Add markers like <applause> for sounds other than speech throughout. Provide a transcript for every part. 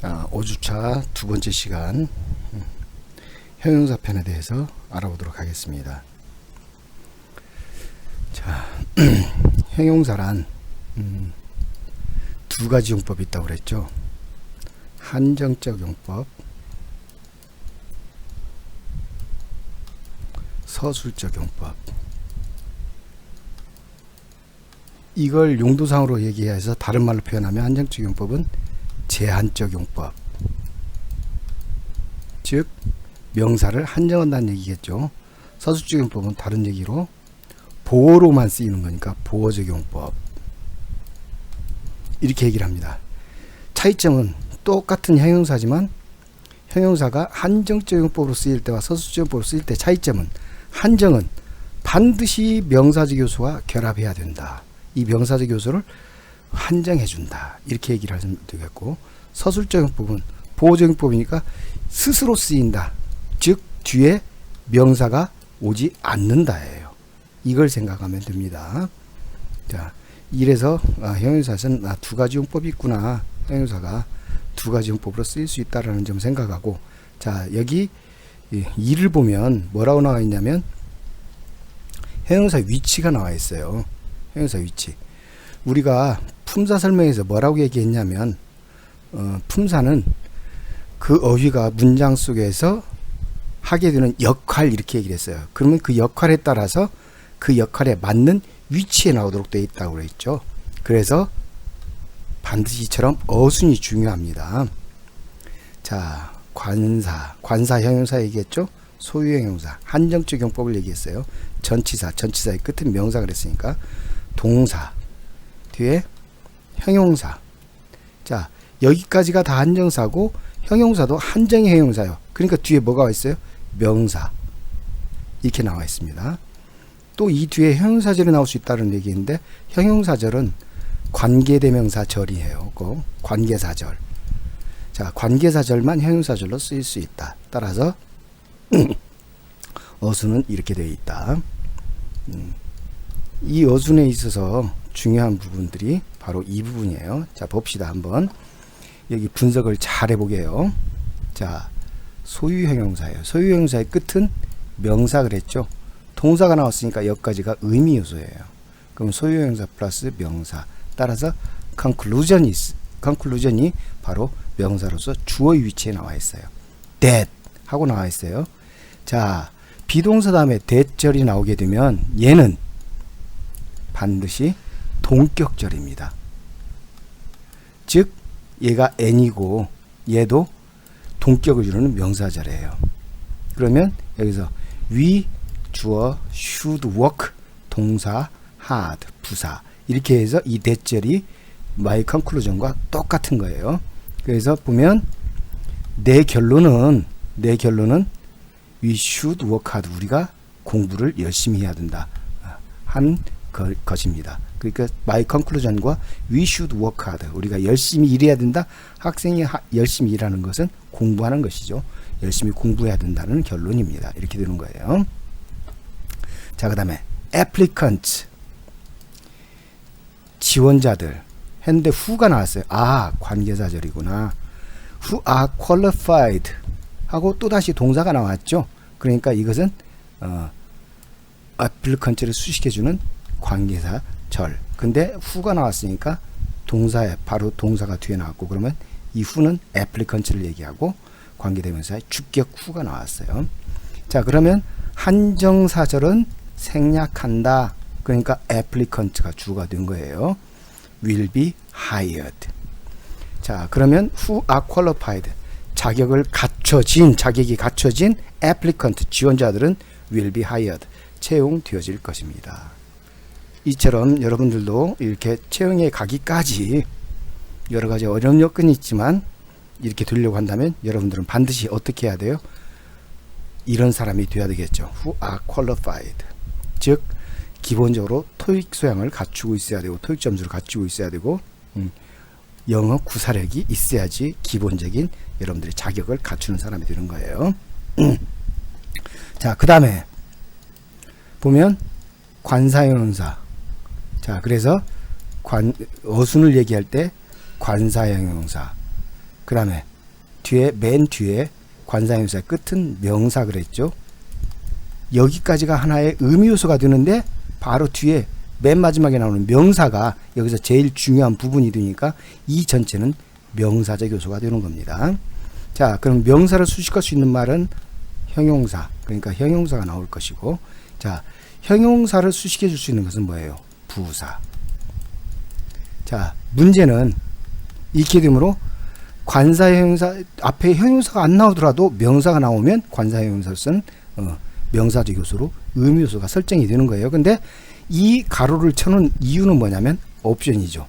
자, 5주차 두 번째 시간 음, 형용사 편에 대해서 알아보도록 하겠습니다. 자, <clears throat> 형용사란 음, 두 가지 용법이 있다고 그랬죠. 한정적 용법, 서술적 용법. 이걸 용도상으로 얘기해서 다른 말로 표현하면 한정적 용법은 제한적 용법. 즉 명사를 한정한다는 얘기겠죠. 서술적 용법은 다른 얘기로 보어로만 쓰이는 거니까 보어적 용법. 이렇게 얘기를 합니다. 차이점은 똑같은 형용사지만 형용사가 한정적 용법으로 쓰일 때와 서술적 용법으로 쓰일 때 차이점은 한정은 반드시 명사적 요소와 결합해야 된다. 이 명사적 요소를 한정해 준다. 이렇게 얘기를 하면 되겠고 서술적 용법은 보호적 용법이니까 스스로 쓰인다. 즉 뒤에 명사가 오지 않는다예요. 이걸 생각하면 됩니다. 자, 이래서 아, 형용사에서는 아, 두 가지 용법이 있구나. 형용사가 두 가지 용법으로 쓰일 수 있다라는 점 생각하고 자, 여기 이 일을 보면 뭐라고 나와 있냐면 형용사 위치가 나와 있어요. 형용사 위치. 우리가 품사 설명에서 뭐라고 얘기했냐면 어, 품사는 그 어휘가 문장 속에서 하게 되는 역할 이렇게 얘기를 했어요. 그러면 그 역할에 따라서 그 역할에 맞는 위치에 나오도록 되어 있다고 그랬죠. 그래서 반드시 이처럼 어순이 중요합니다. 자, 관사, 관사 형용사 얘기했죠. 소유 형용사, 한정적 용법을 얘기했어요. 전치사, 전치사의 끝은 명사 그랬으니까 동사 뒤에 형용사. 자, 여기까지가 다 한정사고 형용사도 한정의 형용사요. 그러니까 뒤에 뭐가 와 있어요? 명사. 이렇게 나와 있습니다. 또 이 뒤에 형용사절이 나올 수 있다는 얘기인데 형용사절은 관계대명사절이에요. 그 관계사절. 자, 관계사절만 형용사절로 쓰일 수 있다. 따라서 <clears throat> 어순은 이렇게 되어 있다. 음, 이 어순에 있어서 중요한 부분들이 바로 이 부분이에요. 자, 봅시다. 한번. 여기 분석을 잘 해보게요. 자, 소유 형용사예요. 소유 형용사의 끝은 명사 그랬죠. 동사가 나왔으니까 여기까지가 의미 요소예요. 그럼 소유 형용사 플러스 명사. 따라서 conclusion이 conclusion이 바로 명사로서 주어의 위치에 나와 있어요. that 하고 나와 있어요. 자, 비동사 다음에 that절이 나오게 되면 얘는 반드시 동격절입니다. 즉 얘가 n이고 얘도 동격을 이루는 명사절이에요. 그러면 여기서 we 주어 should work 동사 had 부사 이렇게 해서 이 대절이 my conclusion과 똑같은 거예요. 그래서 보면 내 결론은 내 결론은 we should work hard 우리가 공부를 열심히 해야 된다 한 거, 것입니다. 그러니까 my conclusion과 we should work hard 우리가 열심히 일해야 된다. 학생이 하, 열심히 일하는 것은 공부하는 것이죠. 열심히 공부해야 된다는 결론입니다. 이렇게 되는 거예요. 자, 그다음에 applicant 지원자들 했는데 who가 나왔어요. 아, 관계사절이구나. who are qualified 하고 또 다시 동사가 나왔죠. 그러니까 이것은 어, applicant를 수식해 주는 관계사 절. 근데 who가 나왔으니까 동사에 바로 동사가 뒤에 나왔고 그러면 이 who는 applicant를 얘기하고 관계대명사의 주격 who가 나왔어요. 자 그러면 한정사절은 생략한다. 그러니까 applicant가 주가 된 거예요. will be hired. 자 그러면 who are qualified 자격을 갖춰진 자격이 갖춰진 applicant 지원자들은 will be hired 채용 되어질 것입니다. 이처럼 여러분들도 이렇게 채용에 가기까지 여러 가지 어려운 여건이 있지만 이렇게 되려고 한다면 여러분들은 반드시 어떻게 해야 돼요? 이런 사람이 돼야 되겠죠. Who are qualified. 즉 기본적으로 토익 소양을 갖추고 있어야 되고 토익 점수를 갖추고 있어야 되고 음, 영어 구사력이 있어야지 기본적인 여러분들의 자격을 갖추는 사람이 되는 거예요. <clears throat> 자, 그 다음에 보면 관사형용사. 자, 그래서 관 어순을 얘기할 때 관사형용사, 그 다음에 뒤에 맨 뒤에 관사형사 끝은 명사 그랬죠. 여기까지가 하나의 의미 요소가 되는데 바로 뒤에 맨 마지막에 나오는 명사가 여기서 제일 중요한 부분이 되니까 이 전체는 명사적 요소가 되는 겁니다. 자, 그럼 명사를 수식할 수 있는 말은 형용사. 그러니까 형용사가 나올 것이고 자, 형용사를 수식해 줄 수 있는 것은 뭐예요? 부사. 자, 문제는 이렇게 되므로 관사 형용사 앞에 형용사가 안 나오더라도 명사가 나오면 관사 형용사를 쓴 어, 명사적 요소로 의미 요소가 설정이 되는 거예요. 근데 이 가로를 쳐놓은 이유는 뭐냐면 옵션이죠.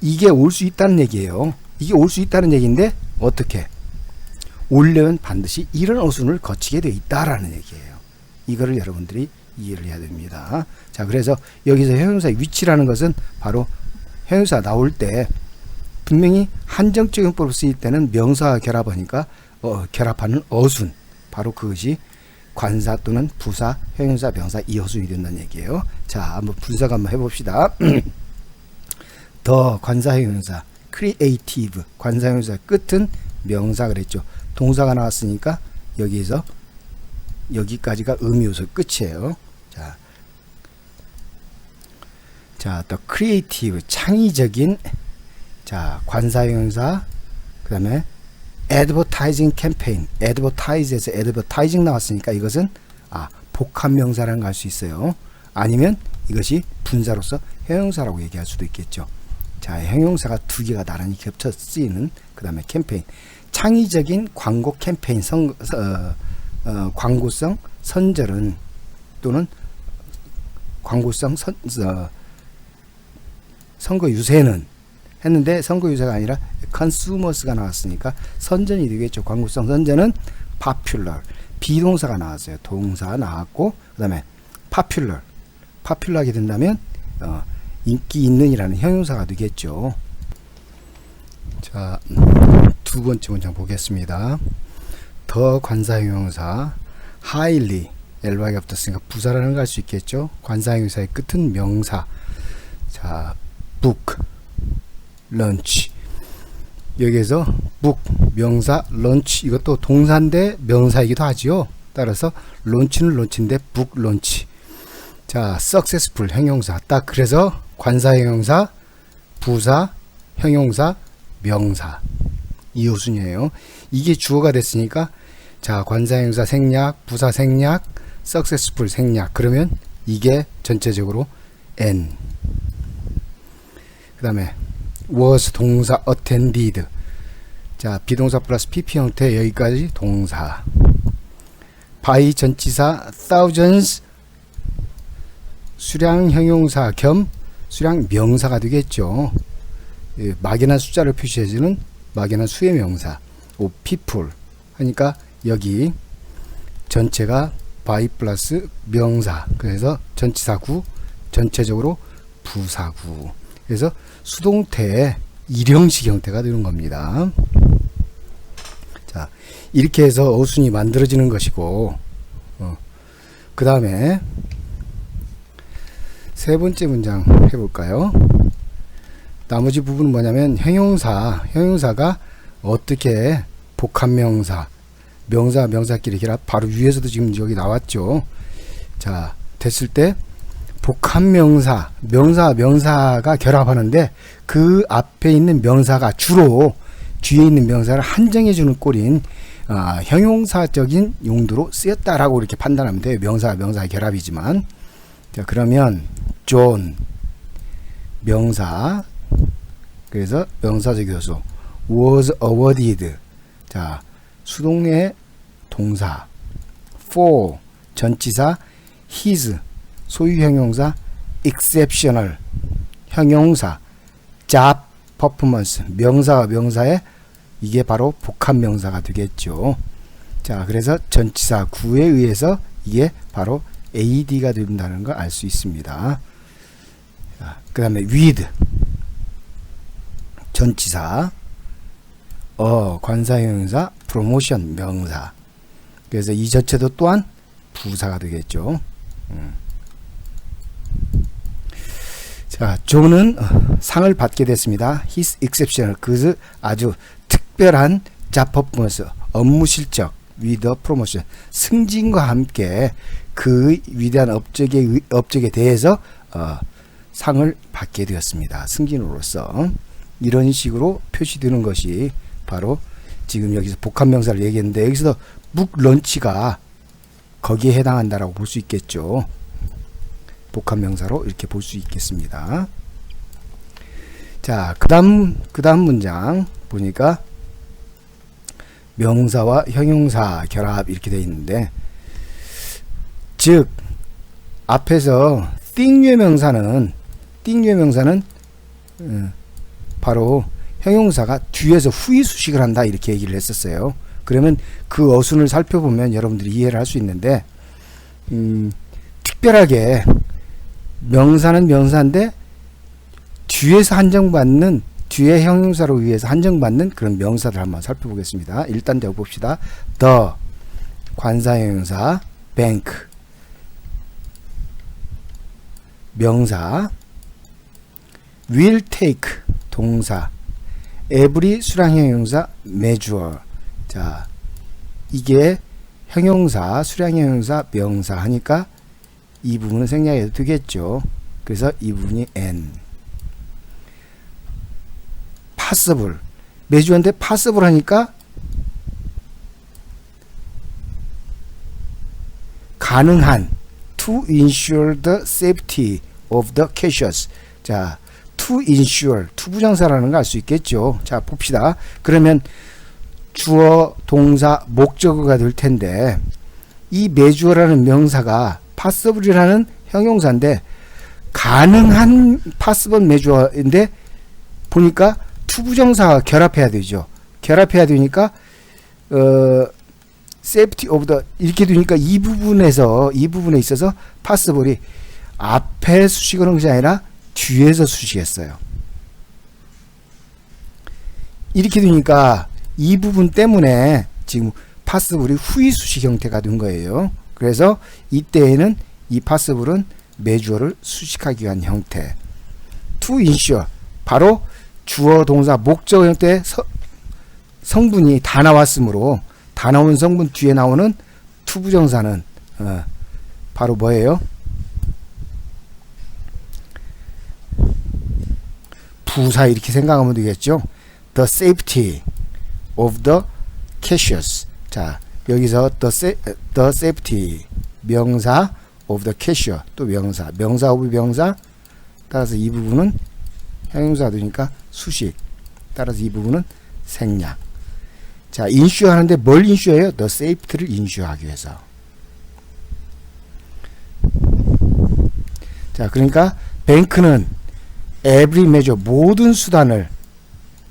이게 올 수 있다는 얘기예요. 이게 올 수 있다는 얘기인데 어떻게? 올려면 반드시 이런 어순을 거치게 돼 있다라는 얘기예요. 이거를 여러분들이 이해를 해야 됩니다. 자, 그래서 여기서 형용사의 위치라는 것은 바로 형용사 나올 때 분명히 한정적 용법으로 쓰일 때는 명사와 결합하니까 어, 결합하는 어순 바로 그것이 관사 또는 부사, 형용사, 명사 이 어순이 된다는 얘기예요. 자, 한번 분석 한번 해봅시다. <clears throat> 더 관사 형용사, creative 관사 형용사 끝은 명사 그랬죠. 동사가 나왔으니까 여기에서 여기까지가 의미 요소 끝이에요. 자, 자, 또 creative 창의적인 자 관사 형용사 그다음에 advertising campaign, advertise에서 advertising 나왔으니까 이것은 아 복합 명사라는 걸 알 수 있어요. 아니면 이것이 분사로서 형용사라고 얘기할 수도 있겠죠. 자, 형용사가 두 개가 나란히 겹쳐 쓰이는 그 다음에 캠페인 창의적인 광고 캠페인 선 어, 어, 광고성 선절은 또는 광고성 선 어, 선거 유세는 했는데 선거 유세가 아니라 컨슈머스가 나왔으니까 선전이 되겠죠. 광고성 선전은 popular 비동사가 나왔어요. 동사 나왔고 그다음에 popular popular하게 된다면 어, 인기 있는이라는 형용사가 되겠죠. 자, 두 번째 문장 보겠습니다. 더 관사 형용사 highly 엘박이 없었으니까 부사라는 걸알수 있겠죠. 관사 형용사의 끝은 명사. 자, book, lunch. 여기에서 book 명사, lunch 이것도 동사인데 명사이기도 하지요. 따라서 론치는 론치인데 book 론치. 자, successful 형용사. 딱 그래서 관사 형용사, 부사, 형용사, 명사. 이 호순이에요. 이게 주어가 됐으니까 자, 관사 형용사 생략, 부사 생략, successful 생략. 그러면 이게 전체적으로 n. 그 다음에 was 동사 attended. 자, 비동사 플러스 pp 형태 여기까지 동사. by 전치사 thousands 수량 형용사 겸 수량 명사가 되겠죠. 예, 막연한 숫자를 표시해주는 막연한 수의 명사. 오, people 하니까 여기 전체가 by 플러스 명사. 그래서 전치사구 전체적으로 부사구. 그래서 수동태의 일형식 형태가 되는 겁니다. 자, 이렇게 해서 어순이 만들어지는 것이고, 어, 그 다음에 세 번째 문장 해볼까요? 나머지 부분은 뭐냐면 형용사, 형용사가 어떻게 복합명사, 명사, 명사끼리 결합, 바로 위에서도 지금 여기 나왔죠. 자, 됐을 때 복합명사, 명사, 명사가 결합하는데 그 앞에 있는 명사가 주로 뒤에 있는 명사를 한정해 주는 꼴인 아, 형용사적인 용도로 쓰였다라고 이렇게 판단하면 돼요. 명사, 명사 결합이지만. 자, 그러면 존 명사 그래서 명사적 요소 was awarded 자 수동의 동사 for 전치사 his 소유 형용사 exceptional 형용사 job performance 명사와 명사의 이게 바로 복합 명사가 되겠죠. 자, 그래서 전치사 구에 의해서 이게 바로 AD가 된다는 걸 알 수 있습니다. 그 다음에 with 전치사 어 관사형용사 프로모션 명사 그래서 이 자체도 또한 부사가 되겠죠. 음. 자, 존은 어, 상을 받게 됐습니다. His exceptional, 그 아주 특별한 performance, 업무 실적, the promotion, 승진과 함께 그 위대한 업적에 의- 업적에 대해서 어, 상을 받게 되었습니다. 승진으로서 이런 식으로 표시되는 것이 바로 지금 여기서 복합 명사를 얘기했는데 여기서 묵 런치가 거기에 해당한다라고 볼 수 있겠죠. 복합 명사로 이렇게 볼 수 있겠습니다. 자, 그 다음 그 다음 문장 보니까 명사와 형용사 결합 이렇게 돼 있는데 즉 앞에서 띵유의 명사는 띵유의 명사는 어, 바로 형용사가 뒤에서 후위 수식을 한다 이렇게 얘기를 했었어요. 그러면 그 어순을 살펴보면 여러분들이 이해를 할 수 있는데 음, 특별하게 명사는 명사인데 뒤에서 한정받는 뒤에 형용사로 의해서 한정받는 그런 명사들 한번 살펴보겠습니다. 일단 저 봅시다. the 관사형용사 bank 명사 will take 동사 every 수량형 용사 measure 자 이게 형용사 수량형 용사 명사 하니까 이 부분은 생략해도 되겠죠. 그래서 이 부분이 n possible 매주한테 possible 하니까 가능한 to ensure the safety of the cautious 자 to ensure to 부정사라는 걸 알 수 있겠죠 자 봅시다 그러면 주어 동사 목적어가 될 텐데 이 매주어라는 명사가 passable이라는 형용사인데 가능한 possible 매주어인데 보니까 투부정사와 결합해야 되죠. 결합해야 되니까 어 safety of the 이렇게 되니까 이 부분에서 이 부분에 있어서 passable이 앞에 수식하는 것이 아니라 뒤에서 수식했어요. 이렇게 되니까 이 부분 때문에 지금 passable이 후위 수식 형태가 된 거예요. 그래서 이때에는 이 passable은 매주어를 수식하기 위한 형태. to ensure 바로 주어 동사 목적 형태 서, 성분이 다 나왔으므로 다 나온 성분 뒤에 나오는 투부정사는 어, 바로 뭐예요? 부사 이렇게 생각하면 되겠죠. The safety of the cautious. 자 여기서 the, the safety 명사 of the cashier 또 명사 명사 of 명사 따라서 이 부분은 형용사 되니까 수식 따라서 이 부분은 생략 자 인슈 하는데 뭘 인슈해요? the safety를 인슈하기 위해서 자 그러니까 뱅크는 every measure 모든 수단을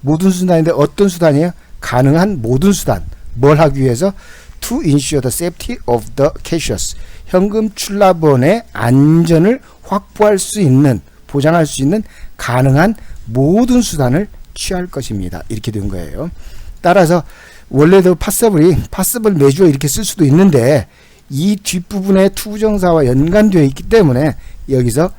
모든 수단인데 어떤 수단이에요? 가능한 모든 수단 뭘 하기 위해서 to ensure the safety of the cautious 현금 출납원의 안전을 확보할 수 있는 보장할 수 있는 가능한 모든 수단을 취할 것입니다. 이렇게 된 거예요. 따라서 원래도 파서블이 파서블 매주어 이렇게 쓸 수도 있는데 이 뒷부분에 투부정사와 연관되어 있기 때문에 여기서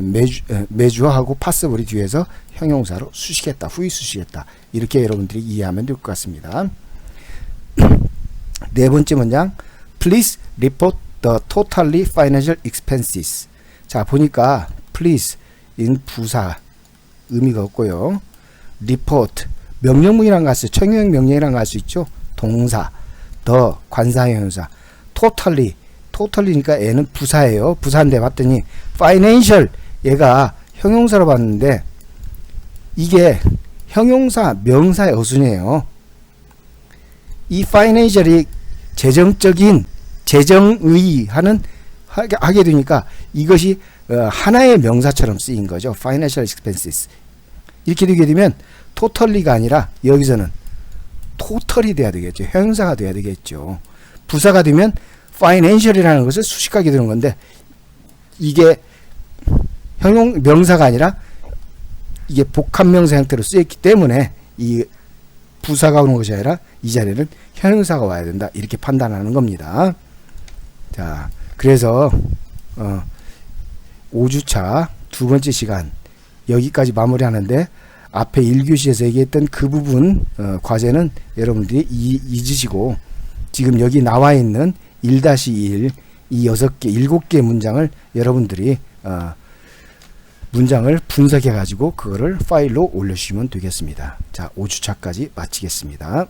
매주, 에, 매주어하고 파서블이 뒤에서 형용사로 수식했다. 후위 수식했다. 이렇게 여러분들이 이해하면 될 것 같습니다. <clears throat> 네 번째 문장 Please report the totally financial expenses. 자 보니까 please 인 부사 의미가 없고요. report 명령문이란 거할 수, 청용 명령이란 거할수 있죠. 동사 the 관사형용사 totally totally니까 얘는 부사예요. 부사인데 봤더니 financial 얘가 형용사로 봤는데 이게 형용사 명사의 어순이에요. 이 financial이 재정적인 재정의 하는 하게, 되니까 이것이 어, 하나의 명사처럼 쓰인 거죠. financial expenses. 이렇게 되게 되면 totally가 아니라 여기서는 total이 돼야 되겠죠. 형용사가 돼야 되겠죠. 부사가 되면 financial이라는 것을 수식하게 되는 건데 이게 형용 명사가 아니라 이게 복합 명사 형태로 쓰였기 때문에 이 부사가 오는 것이 아니라 이 자리는 형용사가 와야 된다. 이렇게 판단하는 겁니다. 자, 그래서 어 5주차 두 번째 시간 여기까지 마무리하는데 앞에 1교시에서 얘기했던 그 부분 어, 과제는 여러분들이 이, 잊으시고 지금 여기 나와 있는 1-1이 여섯 개, 일곱 개 문장을 여러분들이 어, 문장을 분석해 가지고 그거를 파일로 올려주시면 되겠습니다. 자, 5주차까지 마치겠습니다.